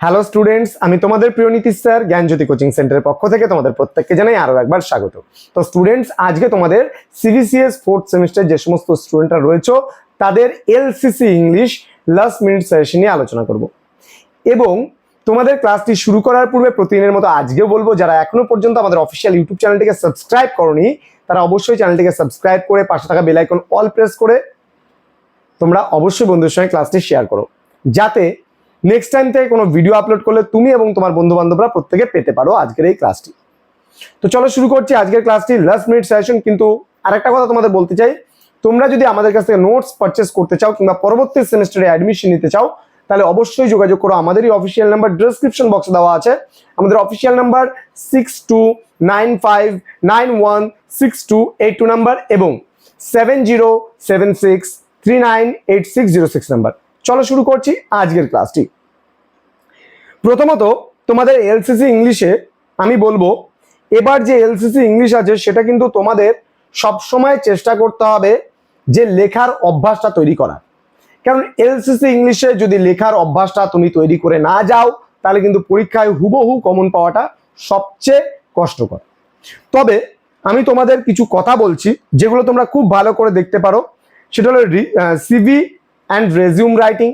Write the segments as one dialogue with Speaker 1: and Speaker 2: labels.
Speaker 1: Hello students আমি তোমাদের প্রিয় নীতিশ স্যার, জ্ঞানজ্যোতি কোচিং সেন্টারের পক্ষ থেকে তোমাদের প্রত্যেককে জানাই আরও একবার স্বাগত। তো স্টুডেন্টস আজকে তোমাদের সিবিসিএস ফোর্থ সেমিস্টার যে সমস্ত স্টুডেন্টরা রয়েছে, তাদের LCC English last minute session নিয়ে আলোচনা করব। এবং তোমাদের ক্লাসটি শুরু করার পূর্বে প্রতিদিনের মতো আজকেও বলব, যারা এখনও পর্যন্ত আমাদের অফিসিয়াল ইউটিউব চ্যানেলটিকে সাবস্ক্রাইব করনি, তারা অবশ্যই চ্যানেলটিকে সাবস্ক্রাইব করে পাশে থাকা বেল আইকন অল প্রেস করে তোমরা অবশ্যই বন্ধুদের সঙ্গে ক্লাসটি শেয়ার করো। যাতে নেক্সট টাইম থেকে কোনো ভিডিও আপলোড করলে তুমি এবং তোমার বন্ধু বান্ধবরা প্রত্যেকে পেতে পারো আজকের এই ক্লাসটি তো চলো শুরু করছি আজকের ক্লাসটি লাস্ট মিনিট সেশন কিন্তু আরেকটা কথা তোমাদের বলতে চাই। তোমরা যদি আমাদের কাছ থেকে নোটস পারচেস করতে চাও কিংবা পরবর্তী সেমিস্টারে অ্যাডমিশন নিতে চাও, তাহলে অবশ্যই যোগাযোগ করো। আমাদেরই অফিসিয়াল নাম্বার ডিসক্রিপশন বক্সে দেওয়া আছে। আমাদের official number six two nine five nine one six two eight two number এবং seven zero seven six three nine eight six zero six number চলো শুরু করছি আজকের ক্লাসটি। প্রথমত, তোমাদের এলসিসি ইংলিশে আমি বলব, এবার যে এলসিসি ইংলিশ আছে, সেটা কিন্তু তোমাদের সবসময় চেষ্টা করতে হবে যে লেখার অভ্যাসটা তৈরি করার। কারণ এলসিসি ইংলিশে যদি লেখার অভ্যাসটা তুমি তৈরি করে না যাও, তাহলে কিন্তু পরীক্ষায় হুবহু কমন পাওয়াটা সবচেয়ে কষ্টকর। তবে, আমি তোমাদের কিছু কথা বলছি, যেগুলো তোমরা খুব ভালো করে দেখতে পারো। সেটা হলো সিভি অ্যান্ড রেজিউম রাইটিং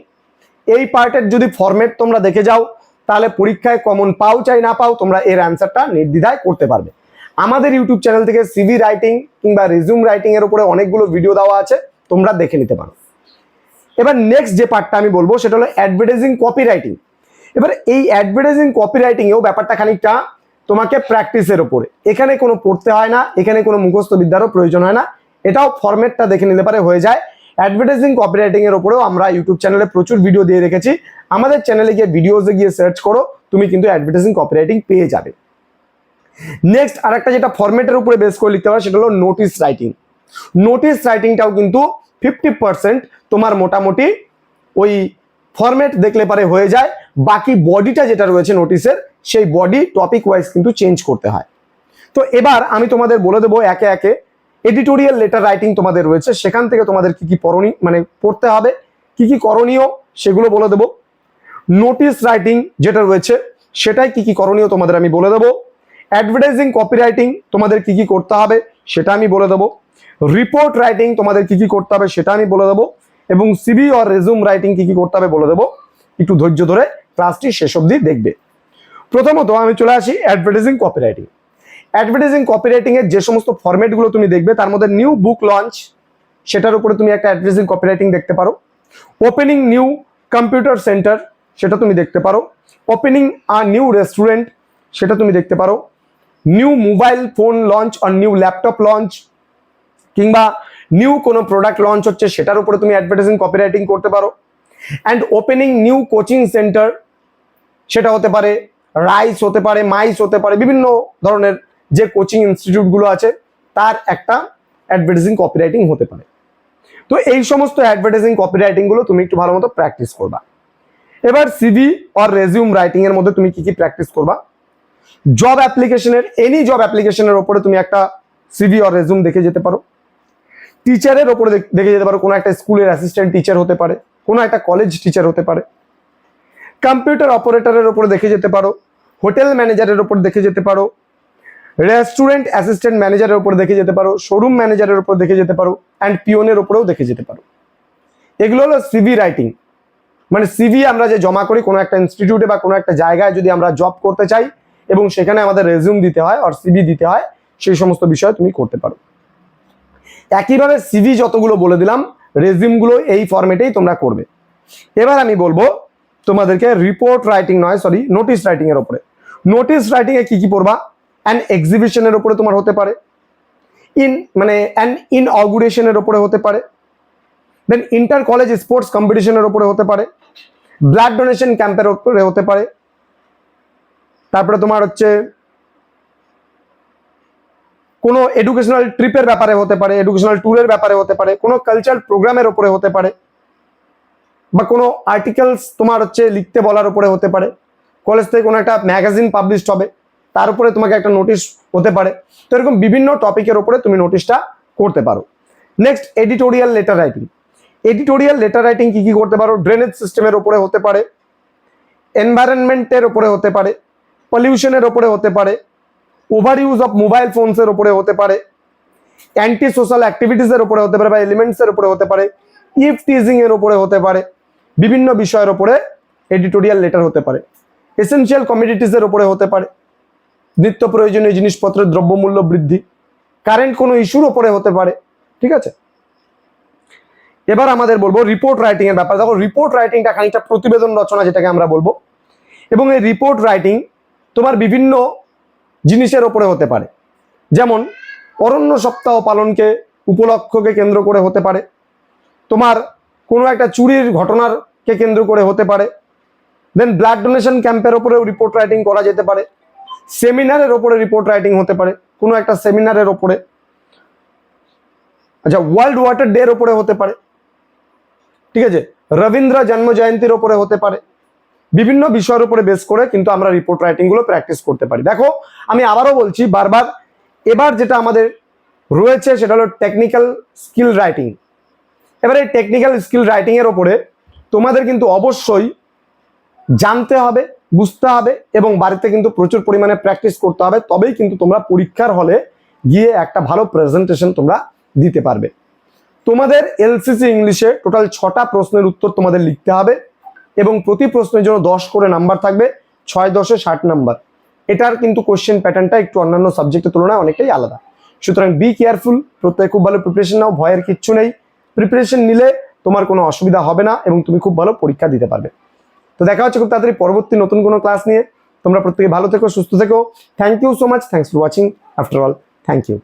Speaker 1: এই পার্টের যদি ফরম্যাট তোমরা দেখে যাও, তাহলে পরীক্ষায় কমন পাও চাই না পাও, তোমরা এর অ্যান্সারটা নির্দ্বিধায় করতে পারবে। আমাদের ইউটিউব চ্যানেল থেকে সিভি রাইটিং কিংবা রেজিউম রাইটিং এর উপরে অনেকগুলো ভিডিও দেওয়া আছে, তোমরা দেখে নিতে পারো। এবার নেক্সট যে পার্টটা আমি বলব, সেটা হলো অ্যাডভার্টাইজিং কপি রাইটিং এবার এই অ্যাডভার্টাইজিং কপি রাইটিংয়েও ব্যাপারটা খানিকটা তোমাকে প্র্যাকটিসের ওপরে এখানে কোনো পড়তে হয় না, এখানে কোনো মুখস্থ বিদ্যারও প্রয়োজন হয় না। এটাও ফরম্যাটটা দেখে নিলে পারে হয়ে যায় অ্যাডভার্টাইজিং কপিরাইটিং এর উপরেও আমরা ইউটিউব চ্যানেলে প্রচুর ভিডিও দিয়ে রেখেছি। আমাদের চ্যানেলে গিয়ে ভিডিওসে গিয়ে সার্চ করো, তুমি কিন্তু অ্যাডভার্টাইজিং কপিরাইটিং পেয়ে যাবে। নেক্সট আরেকটা যেটা ফরম্যাটের উপরে বেস করে লিখতে পারো, সেটা হলো নোটিস রাইটিং নোটিস রাইটিংটাও কিন্তু ফিফটি পার্সেন্ট তোমার মোটামুটি ওই ফরম্যাট দেখলে পারে হয়ে যায়। বাকি বডিটা যেটা রয়েছে নোটিসের সেই বডি টপিক ওয়াইজ কিন্তু চেঞ্জ করতে হয়। তো এবার আমি তোমাদের বলে দেবো একে একে এডিটোরিয়াল লেটার রাইটিং তোমাদের রয়েছে, সেখান থেকে তোমাদের কি কি পড়নি মানে পড়তে হবে, কি কি করণীয় সেগুলো বলে দেবো। নোটিস রাইটিং যেটা রয়েছে, সেটাই কি কি করণীয় তোমাদের আমি বলে দেবো। অ্যাডভার্টাইজিং কপিরাইটিং তোমাদের কি কি করতে হবে, সেটা আমি বলে দেবো। রিপোর্ট রাইটিং তোমাদের কি কি করতে হবে, সেটা আমি বলে দেবো। এবং সিবি অর রেজুম রাইটিং কি কি করতে হবে বলে দেবো। একটু ধৈর্য ধরে ক্লাসটি শেষ অবধি দেখবে। প্রথমত আমি চলে আসি অ্যাডভার্টাইজিং কপিরাইটিং অ্যাডভার্টাইজিং কপিরাইটিং এর যে সমস্ত ফরম্যাটগুলো তুমি দেখবে, তার মধ্যে নিউ বুক লঞ্চ সেটার উপরে তুমি একটা অ্যাডভার্টাইজিং কপিরাইটিং দেখতে পারো। ওপেনিং নিউ কম্পিউটার সেন্টার সেটা তুমি দেখতে পারো। ওপেনিং আ নিউ রেস্টুরেন্ট সেটা তুমি দেখতে পারো। নিউ মোবাইল ফোন লঞ্চ আর নিউ ল্যাপটপ লঞ্চ কিংবা নিউ কোনো প্রোডাক্ট লঞ্চ হচ্ছে, সেটার উপরে তুমি অ্যাডভার্টাইজিং কপিরাইটিং করতে পারো। And opening new coaching centre সেটা হতে পারে রাইস হতে পারে মাইস হতে পারে, বিভিন্ন ধরনের যে কোচিং ইনস্টিটিউটগুলো আছে, তার একটা অ্যাডভার্টাইজিং কপিরাইটিং হতে পারে। তো এই সমস্ত অ্যাডভার্টাইজিং কপিরাইটিংগুলো তুমি একটু ভালো মতো প্র্যাকটিস করবা। এবার সিভি অর রেজিউম রাইটিং এর মধ্যে তুমি কি কি প্র্যাকটিস করবা? জব অ্যাপ্লিকেশনের এনি জব অ্যাপ্লিকেশনের ওপরে তুমি একটা সিভি অর রেজিউম দেখে যেতে পারো। টিচারের ওপরে দেখ- দেখে যেতে পারো, কোনো একটা স্কুলের অ্যাসিস্ট্যান্ট টিচার হতে পারে, কোনো একটা কলেজ টিচার হতে পারে। কম্পিউটার অপারেটরের ওপরে দেখে যেতে পারো হোটেল ম্যানেজারের ওপর দেখে যেতে পারো রেস্টুরেন্ট অ্যাসিস্ট্যান্ট ম্যানেজারের উপর দেখে যেতে পারো, শোরুম ম্যানেজারের উপর দেখে যেতে পারো অ্যান্ড পিওনের উপরেও দেখে যেতে পারো। এগুলো হলো সিভি রাইটিং। মানে সিভি আমরা যে জমা করি কোনো একটা ইনস্টিটিউটে বা কোনো একটা জায়গায় যদি আমরা জব করতে চাই এবং সেখানে আমাদের রেজিউম দিতে হয় আর সিভি দিতে হয়, সেই সমস্ত বিষয় তুমি করতে পারো। একইভাবে সিভি যতগুলো বলে দিলাম রেজিউমগুলো এই ফরম্যাটেই তোমরা করবে। এবার আমি বলব তোমাদেরকে রিপোর্ট রাইটিং নয় সরি নোটিস রাইটিংয়ের ওপরে নোটিস রাইটিং এ কি কি পড়বা? অ্যান এক্সিবিশনের ওপরে তোমার হতে পারে ইন মানে অ্যান ইনঅগুরেশনের ওপরে হতে পারে দেন ইন্টার কলেজ স্পোর্টস কম্পিটিশনের উপরে হতে পারে ব্লাড ডোনেশন ক্যাম্পের ওপরে হতে পারে, তারপরে তোমার হচ্ছে কোনো এডুকেশনাল ট্রিপের ব্যাপারে হতে পারে এডুকেশনাল ট্যুরের ব্যাপারে হতে পারে, কোনো কালচারাল প্রোগ্রামের ওপরে হতে পারে, বা কোনো আর্টিকেলস তোমার হচ্ছে লিখতে বলার ওপরে হতে পারে কলেজ থেকে কোনো একটা ম্যাগাজিন পাবলিশড হবে তার উপরে তোমাকে একটা নোটিশ হতে পারে। তো এরকম বিভিন্ন টপিকের উপরে তুমি নোটিশটা করতে পারো। Next editorial letter writing editorial letter writing কি কি করতে পারো? ড্রেনেজ সিস্টেমের উপরে হতে পারে। এনভায়রনমেন্টের ওপরে হতে পারে। পলিউশনের ওপরে হতে পারে। ওভার ইউজ অফ মোবাইল ফোনসের ওপরে হতে পারে। অ্যান্টি সোশ্যাল অ্যাক্টিভিটিসের ওপরে হতে পারে বা এলিমেন্টসের ওপরে হতে পারে। ইফ টিজিং এর ওপরে হতে পারে। বিভিন্ন বিষয়ের ওপরে এডিটোরিয়াল লেটার হতে পারে। এসেনশিয়াল কমিডিটিসের ওপরে হতে পারে। নিত্য প্রয়োজনীয় জিনিসপত্রের দ্রব্যমূল্য বৃদ্ধি কারেন্ট কোনো ইস্যুর ওপরে হতে পারে, ঠিক আছে? এবার আমাদের বলব রিপোর্ট রাইটিং এর ব্যাপার। দেখো রিপোর্ট রাইটিংটা খানিকটা প্রতিবেদন রচনা যেটাকে আমরা বলব। এবং এই রিপোর্ট রাইটিং তোমার বিভিন্ন জিনিসের ওপরে হতে পারে। যেমন, অরণ্য সপ্তাহ পালনকে, উপলক্ষকে কেন্দ্র করে হতে পারে। তোমার কোনো একটা চুরির ঘটনারকে কেন্দ্র করে হতে পারে। দেন ব্লাড ডোনেশন ক্যাম্পের ওপরেও রিপোর্ট রাইটিং করা যেতে পারে। সেমিনারের ওপরে রিপোর্ট রাইটিং হতে পারে, কোনো একটা সেমিনারের ওপরে। আচ্ছা ওয়ার্ল্ড ওয়াটার ডে এর ওপরে হতে পারে, ঠিক আছে? রবীন্দ্র জন্ম জয়ন্তীর ওপরে হতে পারে, বিভিন্ন বিষয়ের উপরে বেস করে কিন্তু আমরা রিপোর্ট রাইটিংগুলো প্র্যাকটিস করতে পারি। দেখো, আমি আবারও বলছি বারবার, এবার যেটা আমাদের রয়েছে সেটা হলো টেকনিক্যাল স্কিল রাইটিং এবার টেকনিক্যাল স্কিল রাইটিং এর ওপরে তোমাদের কিন্তু অবশ্যই জানতে হবে বুঝতে হবে এবং বাড়িতে কিন্তু প্রচুর পরিমাণে প্র্যাকটিস করতে হবে, তবেই কিন্তু তোমরা পরীক্ষার হলে গিয়ে একটা ভালো প্রেজেন্টেশন তোমরা দিতে পারবে। তোমাদের এলসিসি ইংলিশে টোটাল ছটা প্রশ্নের উত্তর তোমাদের লিখতে হবে এবং প্রতি প্রশ্নের জন্য দশ করে নাম্বার থাকবে, ছয় দশে ষাট নাম্বার এটার কিন্তু কোশ্চেন প্যাটার্নটা একটু অন্যান্য সাবজেক্টের তুলনায় অনেকটাই আলাদা। সুতরাং বি কেয়ারফুল প্রত্যেকে খুব ভালো প্রিপারেশন নাও, ভয়ের কিচ্ছু নেই। প্রিপারেশন নিলে তোমার কোনো অসুবিধা হবে না এবং তুমি খুব ভালো পরীক্ষা দিতে পারবে। তো দেখা হচ্ছে খুব তাড়াতাড়ি পরবর্তী নতুন কোনো ক্লাস নিয়ে। তোমরা প্রত্যেকে ভালো থেকো, সুস্থ থেকো। Thank you so much thanks for watching after all thank you